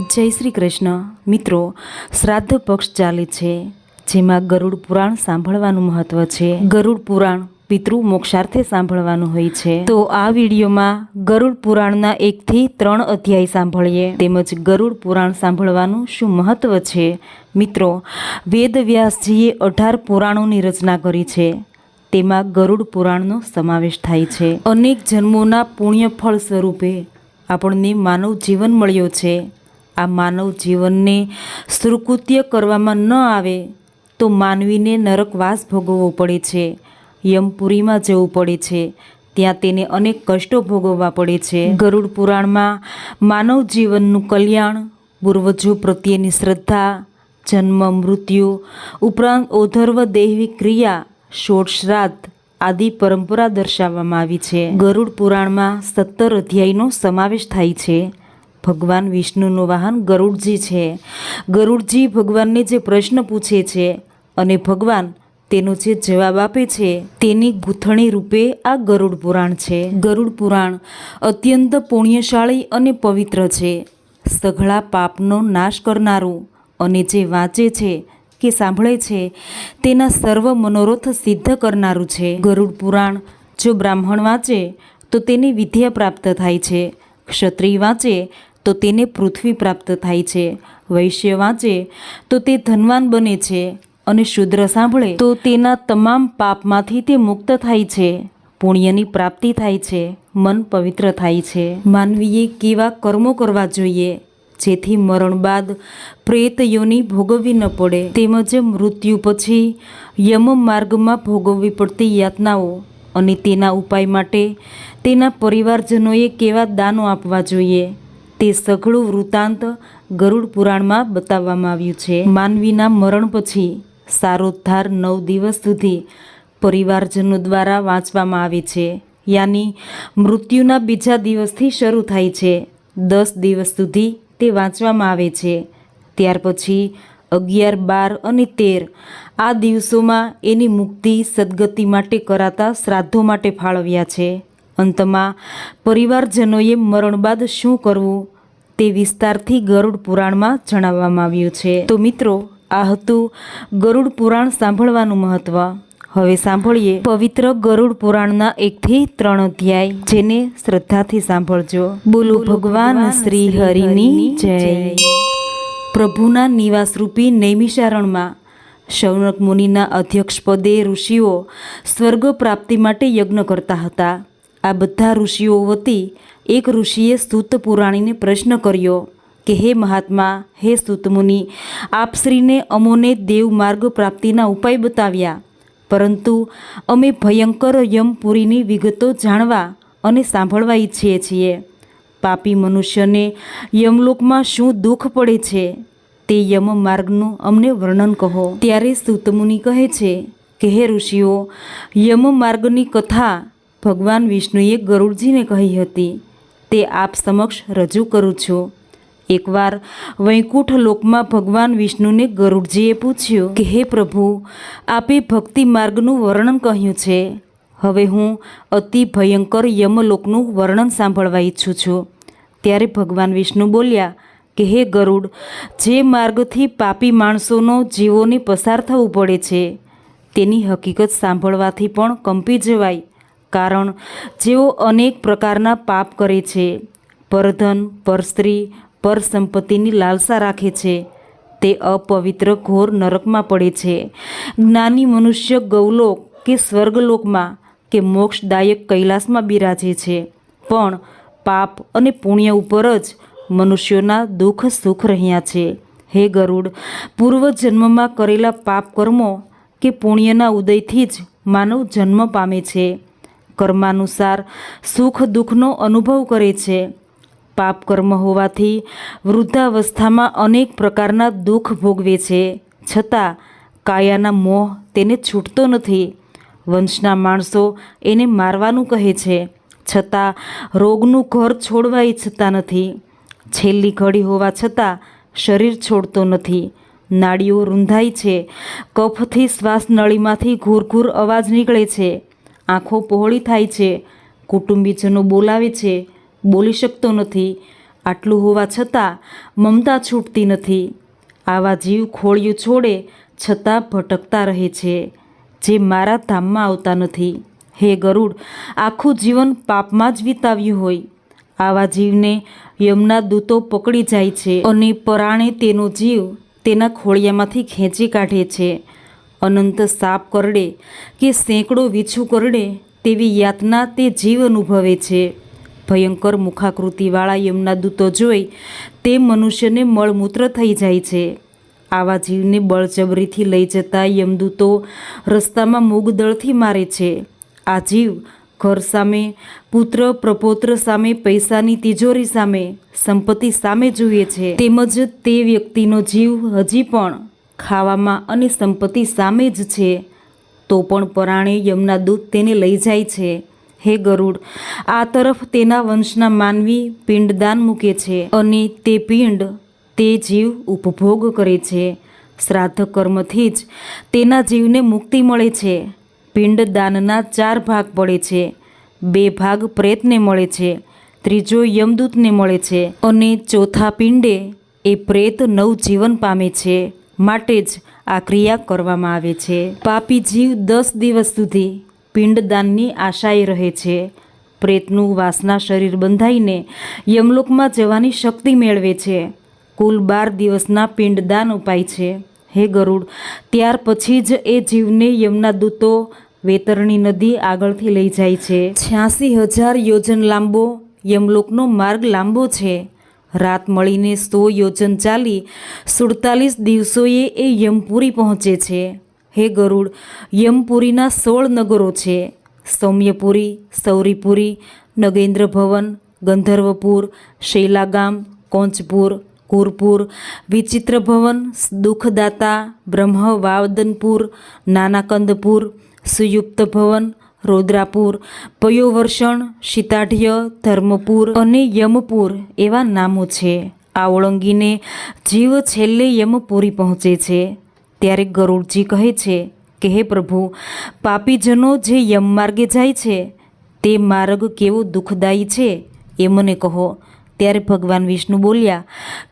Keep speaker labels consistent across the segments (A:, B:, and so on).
A: જય શ્રી કૃષ્ણ. મિત્રો, શ્રાદ્ધ પક્ષ ચાલે છે, જેમાં ગરુડ પુરાણ સાંભળવાનું મહત્વ છે. ગરુડ પુરાણ પિતૃ મોક્ષાર્થે સાંભળવાનું હોય છે. તો આ વિડીયોમાં ગરુડ પુરાણના એકથી ત્રણ અધ્યાય સાંભળીએ. તેમજ ગરુડ પુરાણ સાંભળવાનું શું મહત્વ છે? મિત્રો, વેદ વ્યાસજીએ અઢાર પુરાણોની રચના કરી છે. તેમાં ગરુડ પુરાણનો સમાવેશ થાય છે. અનેક જન્મોના પુણ્ય ફળ સ્વરૂપે આપણને માનવ જીવન મળ્યો છે. આ માનવ જીવનને સુકૃત્ય કરવામાં ન આવે તો માનવીને નરકવાસ ભોગવવો પડે છે. યમપુરીમાં જવું પડે છે. ત્યાં તેને અનેક કષ્ટો ભોગવવા પડે છે. ગરુડ પુરાણમાં માનવ જીવનનું કલ્યાણ, પૂર્વજો પ્રત્યેની શ્રદ્ધા, જન્મ, મૃત્યુ, ઉપરાંત ઓધર્વ દૈવી ક્રિયા શ્રાદ્ધ આદિ પરંપરા દર્શાવવામાં આવી છે. ગરુડ પુરાણમાં સત્તર અધ્યાયનો સમાવેશ થાય છે. ભગવાન વિષ્ણુનું વાહન ગરુડજી છે. ગરુડજી ભગવાનને જે પ્રશ્ન પૂછે છે અને ભગવાન તેનો જે જવાબ આપે છે તેની ગૂંથણી રૂપે આ ગરુડ પુરાણ છે. ગરુડ પુરાણ અત્યંત પુણ્યશાળી અને પવિત્ર છે. સઘળા પાપનો નાશ કરનારું અને જે વાંચે છે કે સાંભળે છે તેના સર્વ મનોરથ સિદ્ધ કરનારું છે. ગરુડ પુરાણ જો બ્રાહ્મણ વાંચે તો તેને વિદ્યા પ્રાપ્ત થાય છે. ક્ષત્રિય વાંચે તો તેને પૃથ્વી પ્રાપ્ત થાય છે. વૈશ્ય વાંચે તો તે ધનવાન બને છે અને શુદ્ર સાંભળે તો તેના તમામ પાપમાંથી તે મુક્ત થાય છે. પુણ્યની પ્રાપ્તિ થાય છે. મન પવિત્ર થાય છે. માનવીએ કેવા કર્મો કરવા જોઈએ? જેથી મરણ બાદ પ્રેત યોની ભોગવવી ન પડે. તેમજ મૃત્યુ પછી યમ માર્ગમાં ભોગવવી પડતી યાતનાઓ અને તેના ઉપાય માટે તેના પરિવારજનોએ કેવા દાનો આપવા જોઈએ? તે સઘળું વૃત્તાંત ગરુડ પુરાણમાં બતાવવામાં આવ્યું છે. માનવીના મરણ પછી સારોદ્ધાર નવ દિવસ સુધી પરિવારજનો દ્વારા વાંચવામાં આવે છે. યાની મૃત્યુના બીજા દિવસથી શરૂ થાય છે. દસ દિવસ સુધી તે વાંચવામાં આવે છે. ત્યાર પછી અગિયાર, બાર અને તેર આ દિવસોમાં એની મુક્તિ સદગતિ માટે કરાતા શ્રાદ્ધો માટે ફાળવ્યા છે. અંતમાં પરિવારજનોએ મરણ બાદ શું કરવું તે વિસ્તારથી ગરુડ પુરાણમાં જણાવવામાં આવ્યું છે. તો મિત્રો, આ હતું ગરુડ પુરાણ સાંભળવાનું મહત્વ. હવે સાંભળીએ પવિત્ર ગરુડ પુરાણના એકથી ત્રણ અધ્યાય, જેને શ્રદ્ધાથી સાંભળજો. બોલો ભગવાન શ્રી હરિની જય. પ્રભુના નિવાસરૂપી નૈમિષારણમાં શૌનક મુનિના અધ્યક્ષપદે ઋષિઓ સ્વર્ગ પ્રાપ્તિ માટે યજ્ઞ કરતા હતા. આ બધા ઋષિઓ વતી એક ઋષિએ સ્તુત પુરાણીને પ્રશ્ન કર્યો કે, હે મહાત્મા, હે સ્તુતમુનિ આપશ્રીને અમોને દેવ માર્ગ પ્રાપ્તિના ઉપાય બતાવ્યા. પરંતુ અમે ભયંકર યમપુરીની વિગતો જાણવા અને સાંભળવા ઈચ્છીએ છીએ. પાપી મનુષ્યને યમલોકમાં શું દુઃખ પડે છે તે યમ માર્ગનું અમને વર્ણન કહો. ત્યારે સુતમુનિ કહે છે કે, હે ઋષિઓ, યમ માર્ગની કથા ભગવાન વિષ્ણુએ ગરુડજીને કહી હતી, તે આપ સમક્ષ રજૂ કરું છું. એકવાર વૈકુંઠ લોકમાં ભગવાન વિષ્ણુને ગરુડજીએ પૂછ્યું કે, હે પ્રભુ, આપે ભક્તિ માર્ગનું વર્ણન કહ્યું છે. હવે હું અતિ ભયંકર યમલોકનું વર્ણન સાંભળવા ઈચ્છું છું. ત્યારે ભગવાન વિષ્ણુ બોલ્યા કે, હે ગરુડ, જે માર્ગથી પાપી માણસોનો જીવોને પસાર થવું પડે છે, તેની હકીકત સાંભળવાથી પણ કંપી જવાય. કારણ જેઓ અનેક પ્રકારના પાપ કરે છે. પરધન, પરસ્ત્રી પર સંપત્તિની લાલસા રાખે છે. તે અપવિત્ર ઘોર નરકમાં પડે છે. જ્ઞાની મનુષ્ય ગૌલોક કે સ્વર્ગલોકમાં કે મોક્ષદાયક કૈલાસમાં બિરાજે છે. પણ પાપ અને પુણ્ય ઉપર જ મનુષ્યોના દુઃખ સુખ રહ્યા છે. હે ગરુડ, પૂર્વ જન્મમાં કરેલા પાપ કર્મો કે પુણ્યના ઉદયથી જ માનવ જન્મ પામે છે. કર્માનુસાર સુખ દુઃખનો અનુભવ કરે છે. પાપ કર્મ હોવાથી વૃદ્ધાવસ્થામાં અનેક પ્રકારના દુઃખ ભોગવે છે. છતાં કાયાના મોહ તેને છૂટતો નથી. વંશના માણસો એને મારવાનું કહે છે. છતાં રોગનું ઘર છોડવા ઈચ્છતા નથી. છેલ્લી ઘડી હોવા છતાં શરીર છોડતો નથી. નાડીઓ રૂંધાય છે. કફથી શ્વાસ નળીમાંથી ઘૂર અવાજ નીકળે છે. આંખો પહોળી થાય છે, કુટુંબીજનો બોલાવે છે, બોલી શકતો નથી. આટલું હોવા છતાં મમતા છૂટતી નથી. આવા જીવ ખોળિયું છોડે છતાં ભટકતા રહે છે, જે મારા ધામમાં આવતા નથી. હે ગરુડ, આખું જીવન પાપમાં જ વિતાવ્યું હોય. આવા જીવને યમના દૂતો પકડી જાય છે અને પરાણે તેનો જીવ તેના ખોળિયામાંથી ખેંચી કાઢે છે. અનંત સાપ કરડે કે સેંકડો વીછું કરડે તેવી યાતના તે જીવ અનુભવે છે. ભયંકર મુખાકૃતિવાળા યમના દૂતો જોઈ તે મનુષ્યને મળમૂત્ર થઈ જાય છે. આવા જીવને બળજબરીથી લઈ જતા યમદૂતો રસ્તામાં મૂગદળથી મારે છે. આ જીવ ઘર સામે, પુત્ર, પ્રપોત્ર સામે, પૈસાની તિજોરી સામે, સંપત્તિ સામે જુએ છે. તેમજ તે વ્યક્તિનો જીવ હજી પણ ખાવામાં અને સંપત્તિ સામે જ છે, તો પણ પરાણે યમના દૂત તેને લઈ જાય છે. હે ગરુડ, આ તરફ તેના વંશના માનવી પિંડદાન મૂકે છે અને તે પિંડ તે જીવ ઉપભોગ કરે છે. શ્રાદ્ધ કર્મથી જ તેના જીવને મુક્તિ મળે છે. પિંડદાનના ચાર ભાગ પડે છે. બે ભાગ પ્રેતને મળે છે. ત્રીજો યમદૂતને મળે છે. અને ચોથા પિંડે એ પ્રેત નવજીવન પામે છે. માટે જ આ ક્રિયા કરવામાં આવે છે. પાપી જીવ દસ દિવસ સુધી પિંડદાનની આશાએ રહે છે. પ્રેતનું વાસના શરીર બંધાઈને યમલોકમાં જવાની શક્તિ મેળવે છે. કુલ બાર દિવસના પિંડદાન ઉપાય છે. હે ગરુડ, ત્યાર પછી જ એ જીવને યમના દૂતો વેતરણી નદી આગળથી લઈ જાય છે. છ્યાસી હજાર યોજન લાંબો, યમલોકનો માર્ગ લાંબો છે. રાત મળીને સો યોજન ચાલી સુડતાલીસ દિવસોએ એ યમપુરી પહોંચે છે. હે ગરુડ, યમપુરીના સોળ નગરો છે. સૌમ્યપુરી, સૌરીપુરી નગેન્દ્ર ભવન ગંધર્વપુર, શૈલાગામ, કોંચપુર, કુરપુર વિચિત્ર ભવન દુઃખદાતા, બ્રહ્મવાદનપુર, નાનાકંદપુર સુયુક્ત ભવન રોદ્રાપુર, પયોવર્ષણ, શીતાઢ્ય, ધર્મપુર અને યમપુર એવા નામો છે. આ ઓળંગીને જીવ છેલ્લે યમપુરી પહોંચે છે. ત્યારે ગરુડજી કહે છે કે, હે પ્રભુ, પાપીજનો જે યમમાર્ગે જાય છે, તે માર્ગ કેવો દુઃખદાયી છે એ મને કહો. ત્યારે ભગવાન વિષ્ણુ બોલ્યા,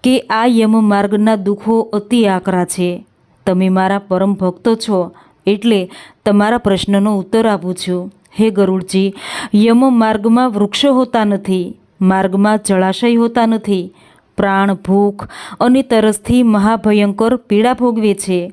A: કે આ યમ માર્ગના દુઃખો અતિ આકરા છે. તમે મારા પરમ ભક્તો છો. એટલે તમારા પ્રશ્નનો ઉત્તર આપું છું. હે ગરુડજી, યમ માર્ગમાં વૃક્ષો હોતા નથી, માર્ગમાં જળાશય હોતા નથી. પ્રાણ ભૂખ અને તરસથી મહાભયંકર પીડા ભોગવે છે.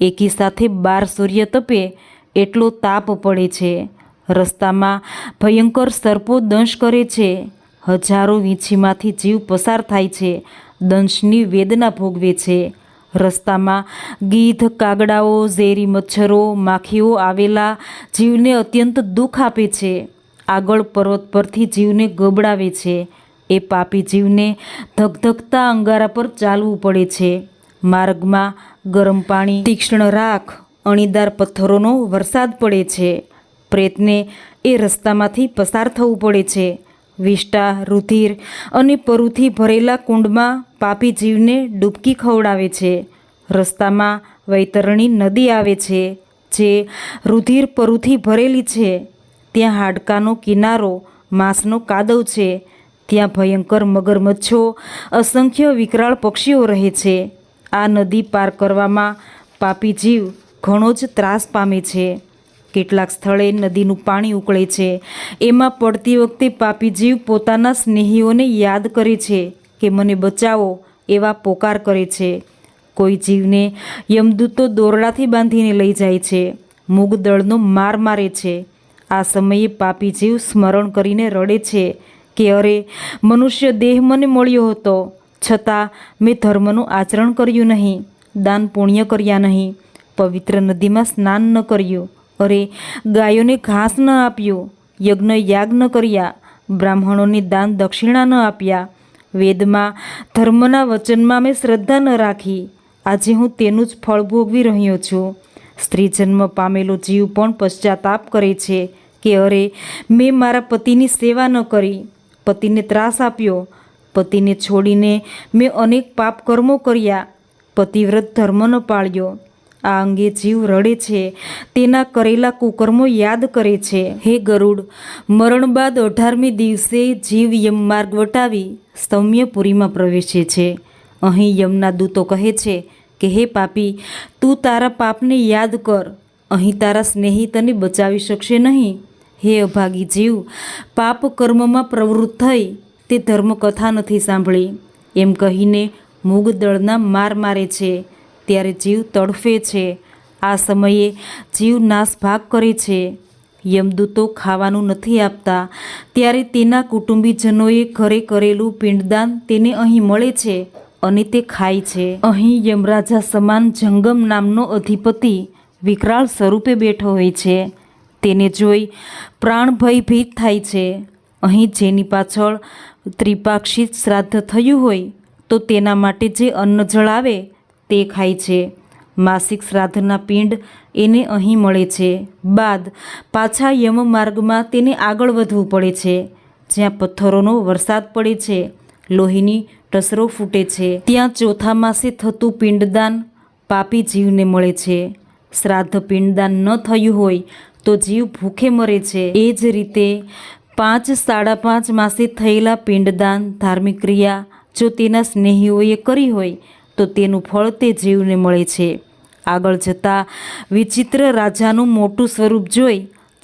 A: એકી સાથે બાર સૂર્ય તપે, એટલો તાપ પડે છે. રસ્તામાં ભયંકર સર્પો દંશ કરે છે. હજારો વીંછીમાંથી જીવ પસાર થાય છે. દંશની વેદના ભોગવે છે. રસ્તામાં ગીધ, કાગડાઓ, ઝેરી મચ્છરો માખીઓ આવેલા જીવને અત્યંત દુઃખ આપે છે. આગળ પર્વત પરથી જીવને ગબડાવે છે. એ પાપી જીવને ધગધગતા અંગારા પર ચાલવું પડે છે. માર્ગમાં ગરમ પાણી, તીક્ષ્ણ રાખ, અણીદાર પથ્થરોનો વરસાદ પડે છે. પ્રેતને એ રસ્તામાંથી પસાર થવું પડે છે. વિષ્ટા, રુધિર અને પરુથી ભરેલા કુંડમાં પાપી જીવને ડૂબકી ખવડાવે છે. રસ્તામાં વૈતરણી નદી આવે છે, જે રુધિર પરુથી ભરેલી છે. ત્યાં હાડકાનો કિનારો, માંસનો કાદવ છે. ત્યાં ભયંકર મગરમચ્છો, અસંખ્ય વિકરાળ પક્ષીઓ રહે છે. આ નદી પાર કરવામાં પાપી જીવ ઘણો જ ત્રાસ પામે છે. કેટલાક સ્થળે નદીનું પાણી ઉકળે છે. એમાં પડતી વખતે પાપી જીવ પોતાના સ્નેહીઓને યાદ કરે છે કે મને બચાવો એવા પોકાર કરે છે. કોઈ જીવને યમદૂતો દોરડાથી બાંધીને લઈ જાય છે. મૂગદળનો માર મારે છે. આ સમયે પાપી જીવ સ્મરણ કરીને રડે છે કે અરે, મનુષ્ય દેહ મને મળ્યો હતો. છતાં મેં ધર્મનું આચરણ કર્યું નહીં, દાન પુણ્ય કર્યા નહીં. પવિત્ર નદીમાં સ્નાન ન કર્યું. અરે, ગાયોને ઘાસ ન આપ્યું. યજ્ઞ યાગ ન કર્યા. બ્રાહ્મણોને દાન દક્ષિણા ન આપ્યા. વેદમાં, ધર્મના વચનમાં મેં શ્રદ્ધા ન રાખી. આજે હું તેનું જ ફળ ભોગવી રહ્યો છું. સ્ત્રી જન્મ પામેલો જીવ પણ પશ્ચાતાપ કરે છે કે અરે, મેં મારા પતિની સેવા ન કરી. પતિને ત્રાસ આપ્યો. પતિને છોડીને મેં અનેક પાપ કર્મો કર્યા. પતિવ્રત ધર્મ ન પાળ્યો. આ અંગે જીવ રડે છે. તેના કરેલા કુકર્મો યાદ કરે છે. હે ગરુડ, મરણ બાદ અઢારમી દિવસે જીવ યમમાર્ગ વટાવી સૌમ્યપુરીમાં પ્રવેશે છે. અહીં યમના દૂતો કહે છે કે, હે પાપી, તું તારા પાપને યાદ કર. અહીં તારા સ્નેહી તને બચાવી શકશે નહીં. હે અભાગી જીવ, પાપ કર્મમાં પ્રવૃત્ત થઈ. તે ધર્મકથા નથી સાંભળી. એમ કહીને મૂગદળના માર મારે છે. ત્યારે જીવ તડફે છે. આ સમયે જીવ નાશ ભાગ કરે છે. યમદૂતો ખાવાનું નથી આપતા. ત્યારે તેના કુટુંબીજનોએ ઘરે કરેલું પિંડદાન તેને અહીં મળે છે અને તે ખાય છે. અહીં યમરાજા સમાન જંગમ નામનો અધિપતિ વિકરાળ સ્વરૂપે બેઠો હોય છે. તેને જોઈ પ્રાણ ભયભીત થાય છે. અહીં જેની પાછળ ત્રિપાક્ષિત શ્રાદ્ધ થયું હોય તો તેના માટે જે અન્ન જળ આવે તે ખાય છે. માસિક શ્રાદ્ધના પિંડ એને અહીં મળે છે. બાદ પાછા યમ માર્ગમાં તેને આગળ વધવું પડે છે. જ્યાં પથ્થરોનો વરસાદ પડે છે. લોહીની ટસરો ફૂટે છે. ત્યાં ચોથા માસે થતું પિંડદાન પાપી જીવને મળે છે. શ્રાદ્ધ પિંડદાન ન થયું હોય તો જીવ ભૂખે મરે છે. એ જ રીતે પાંચ સાડા પાંચ માસે થયેલા પિંડદાન ધાર્મિક ક્રિયા જો તેના સ્નેહીઓએ કરી હોય તો તેનું ફળ તે જીવને મળે છે. આગળ જતાં વિચિત્ર રાજાનું મોટું સ્વરૂપ જોઈ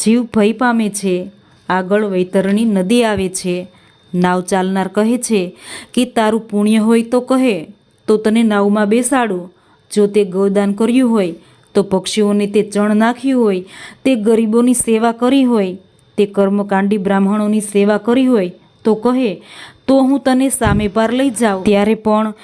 A: જીવ ભય પામે છે. આગળ વૈતરણી નદી આવે છે. નાવ ચાલનાર કહે છે કે, તારું પુણ્ય હોય તો કહે, તો તને નાવમાં બેસાડું. જો તે ગૌદાન કર્યું હોય, તો પક્ષીઓને તે ચણ નાખ્યું હોય, તે ગરીબોની સેવા કરી હોય, તે કર્મકાંડી બ્રાહ્મણોની સેવા કરી હોય, તો કહે તો હું તને સામે પાર લઈ જાઉં. ત્યારે પણ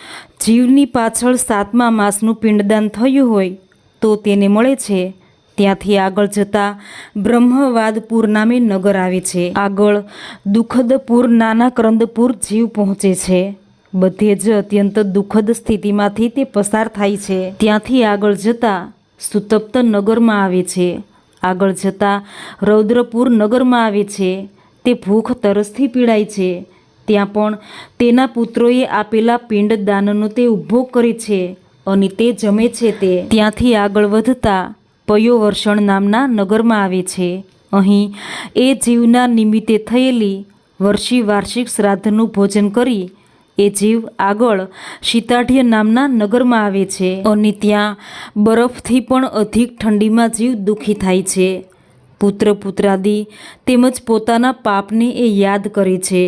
A: જીવની પાછળ સાતમા માસનું પિંડદાન થયું હોય તો તેને મળે છે. ત્યાંથી આગળ જતાં બ્રહ્મવાદપુર નામે નગર આવે છે. આગળ દુઃખદપુર નાના કરંદપુર જીવ પહોંચે છે. બધે જ અત્યંત દુઃખદ સ્થિતિમાંથી તે પસાર થાય છે. ત્યાંથી આગળ જતાં સુતપ્ત નગરમાં આવે છે. આગળ જતાં રૌદ્રપુર નગરમાં આવે છે. તે ભૂખ તરસથી પીડાય છે. ત્યાં પણ તેના પુત્રોએ આપેલા પિંડ દાનનો તે ઊભો કરે છે અને તે જમે છે તે. ત્યાંથી આગળ વધતા પયોવર્ષણ નામના નગરમાં આવે છે. અહીં એ જીવના નિમિત્તે થયેલી વર્ષી વાર્ષિક શ્રાદ્ધનું ભોજન કરી એ જીવ આગળ શીતાઢ્ય નામના નગરમાં આવે છે અને ત્યાં બરફથી પણ અધિક ઠંડીમાં જીવ દુઃખી થાય છે. પુત્ર પુત્રાદિ તેમજ પોતાના પાપને એ યાદ કરે છે.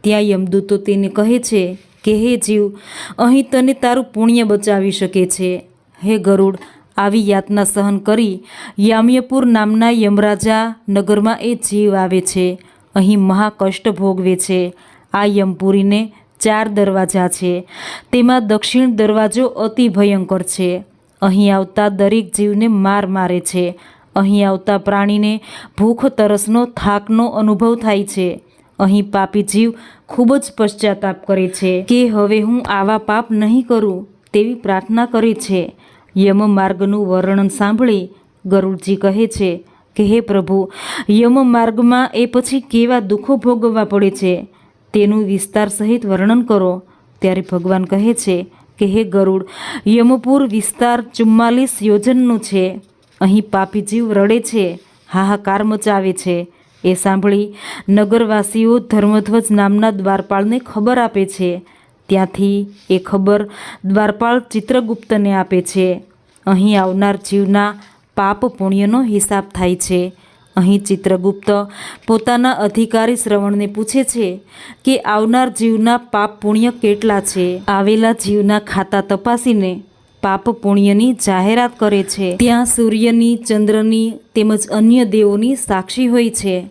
A: ત્યાં યમદૂતો તેને કહે છે કે, હે જીવ, અહીં તને તારું પુણ્ય બચાવી શકે છે. હે ગરુડ, આવી યાતના સહન કરી યામ્યપુર નામના યમરાજા નગરમાં એ જીવ આવે છે. અહીં મહાકષ્ટ ભોગવે છે. આ યમપુરીને ચાર દરવાજા છે. તેમાં દક્ષિણ દરવાજો અતિ ભયંકર છે. અહીં આવતા દરેક જીવને માર મારે છે. અહીં આવતા પ્રાણીને ભૂખ તરસનો થાકનો અનુભવ થાય છે. અહીં પાપી જીવ ખૂબ જ પશ્ચાતાપ કરે છે કે હવે હું આવા પાપ નહીં કરું તેવી પ્રાર્થના કરે છે. યમ માર્ગનું વર્ણન સાંભળી ગરુડજી કહે છે કે, હે પ્રભુ, યમ માર્ગમાં એ પછી કેવા દુઃખો ભોગવવા પડે છે? તેનું વિસ્તાર સહિત વર્ણન કરો. ત્યારે ભગવાન કહે છે કે, હે ગરુડ, યમપુર વિસ્તાર ચુમ્માલીસ યોજનનું છે. અહીં પાપી જીવ રડે છે, હાહાકાર મચાવે છે. એ સાંભળી નગરવાસીઓ ધર્મધ્વજ નામના દ્વારપાળને ખબર આપે છે. ત્યાંથી એ ખબર દ્વારપાળ ચિત્રગુપ્તને આપે છે. અહીં આવનાર જીવના પાપ પુણ્યનો હિસાબ થાય છે. અહીં ચિત્રગુપ્ત પોતાના અધિકારી શ્રવણને પૂછે છે કે આવનાર જીવના પાપ પુણ્ય કેટલા છે? આવેલા જીવના ખાતા તપાસીને પાપ પુણ્યની જાહેરાત કરે છે. ત્યાં સૂર્યની, ચંદ્રની તેમજ અન્ય દેવોની સાક્ષી હોય છે.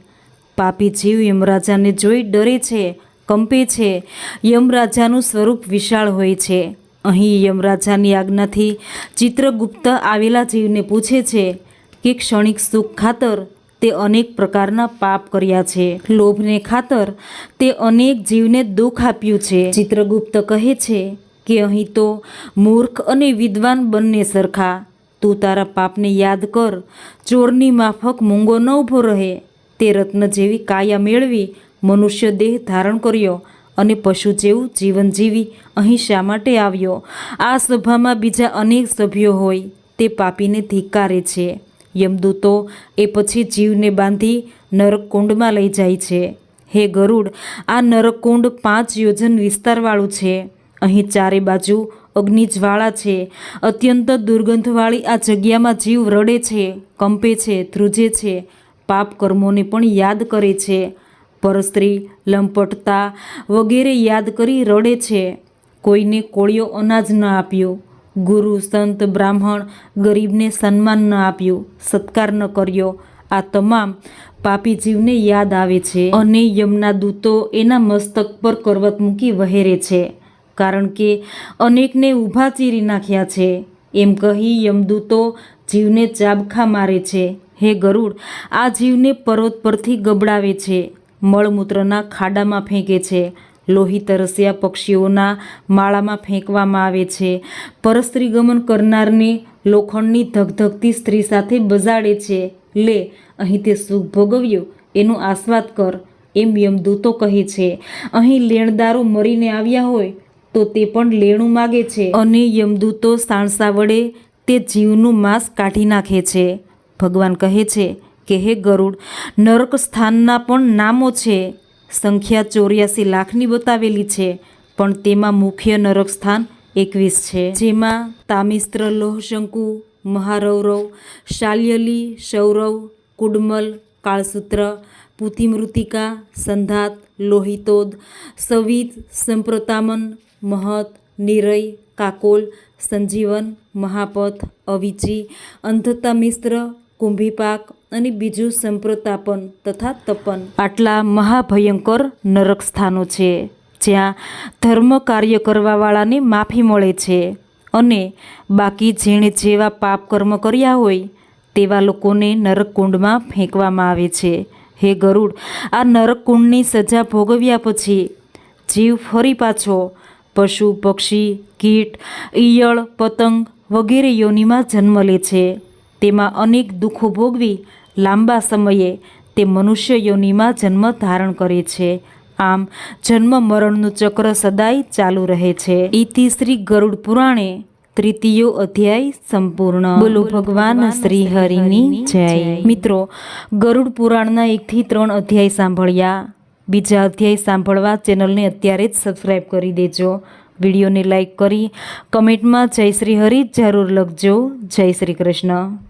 A: પાપી જીવ યમરાજાને જોઈ ડરે છે, કંપે છે. યમરાજાનું સ્વરૂપ વિશાળ હોય છે. અહીં યમરાજાની આજ્ઞાથી ચિત્રગુપ્ત આવેલા જીવને પૂછે છે કે ક્ષણિક સુખ ખાતર તે અનેક પ્રકારના પાપ કર્યા છે. લોભને ખાતર તે અનેક જીવને દુઃખ આપ્યું છે. ચિત્રગુપ્ત કહે છે કે અહીં તો મૂર્ખ અને વિદ્વાન બંને સરખા. તું તારા પાપને યાદ કર. ચોરની માફક મૂંગો ન ઊભો રહે. તે રત્ન જેવી કાયા મેળવી મનુષ્ય દેહ ધારણ કર્યો અને પશુ જેવું જીવન જીવી અહીં શા માટે આવ્યો? આ સભામાં બીજા અનેક સભ્યો હોય. તે પાપીને ધિક્કારે છે. યમદૂતો એ પછી જીવને બાંધી નરકકુંડમાં લઈ જાય છે. હે ગરુડ, આ નરકકુંડ પાંચ યોજન વિસ્તારવાળું છે. અહીં ચારે બાજુ અગ્નિજ્વાળા છે. અત્યંત દુર્ગંધવાળી આ જગ્યામાં જીવ રડે છે, કંપે છે, ધ્રુજે છે, પાપ કર્મોને પણ યાદ કરે છે. પરસ્ત્રી, લંપટતા વગેરે યાદ કરી રડે છે. કોઈને કોળિયો અનાજ ન આપ્યો. ગુરુ, સંત, બ્રાહ્મણ ગરીબને સન્માન ન આપ્યું. સત્કાર ન કર્યો. આ તમામ પાપી જીવને યાદ આવે છે. અને યમના દૂતો એના મસ્તક પર કરવત મૂકી વહેરે છે. કારણ કે અનેકને ઊભા ચીરી નાખ્યા છે. એમ કહી યમદૂતો જીવને ચાબખા મારે છે. હે ગરુડ, આ જીવને પર્વત પરથી ગબડાવે છે. મળમૂત્રના ખાડામાં ફેંકે છે. લોહી તરસ્યા પક્ષીઓના માળામાં ફેંકવામાં આવે છે. પરસ્ત્રીગમન કરનારને લોખંડની ધગધગતી સ્ત્રી સાથે બજાડે છે. લે, અહીં તે સુખ ભોગવ્યું, એનો આસ્વાદ કર, એમ યમદૂતો કહે છે. અહીં લેણદારો મરીને આવ્યા હોય તો તે પણ લેણું માગે છે. અને યમદૂતો સાણસા વડે તે જીવનું માંસ કાઢી નાખે છે. ભગવાન કહે છે કે, હે ગરુડ, નરક સ્થાનના પણ નામો છે. સંખ્યા ચોર્યાસી લાખની બતાવેલી છે, પણ તેમાં મુખ્ય નરક સ્થાન એકવીસ છે. જેમાં તામિસ્ત્ર, લોહશંકુ, મહારૌરવ, શાલ્યલી સૌરવ કુડમલ, કાળસૂત્ર, પુતિમૃતિકા, સંધાત, લોહિતોદ, સવિત, સંપ્રતામન મહત, નિરય, કાકોલ, સંજીવન, મહાપથ, અવિચી અંધતા મિશ્ર કુંભીપાક અને બીજું સંપ્રતાપન તથા તપન. આટલા મહાભયંકર નરક સ્થાનો છે, જ્યાં ધર્મ કાર્ય કરવાવાળાને માફી મળે છે અને બાકી જેણે જેવા પાપ કર્મ કર્યા હોય, તેવા લોકોને નરકકુંડમાં ફેંકવામાં આવે છે. હે ગરુડ, આ નરકકુંડની સજા ભોગવ્યા પછી જીવ ફરી પાછો પશુ, પક્ષી, કીટ, ઈયળ, પતંગ વગેરે યોનિમાં જન્મ લે છે. તેમાં અનેક દુઃખો ભોગવી લાંબા સમયે તે મનુષ્ય યોનિમાં જન્મ ધારણ કરે છે. આમ, જન્મ મરણનું ચક્ર સદાય ચાલુ રહે છે. ઇતિ શ્રી ગરુડ પુરાણે તૃતીયો અધ્યાય સંપૂર્ણ. બોલો ભગવાન શ્રી હરિની જય. મિત્રો, ગરુડ પુરાણના એકથી ત્રણ અધ્યાય સાંભળ્યા. બીજા અધ્યાય સાંભળવા ચેનલને અત્યારે જ સબસ્ક્રાઈબ કરી દેજો. વિડીયોને લાઈક કરી કમેન્ટમાં જય શ્રી હરિ જરૂર લખજો. જય શ્રી કૃષ્ણ.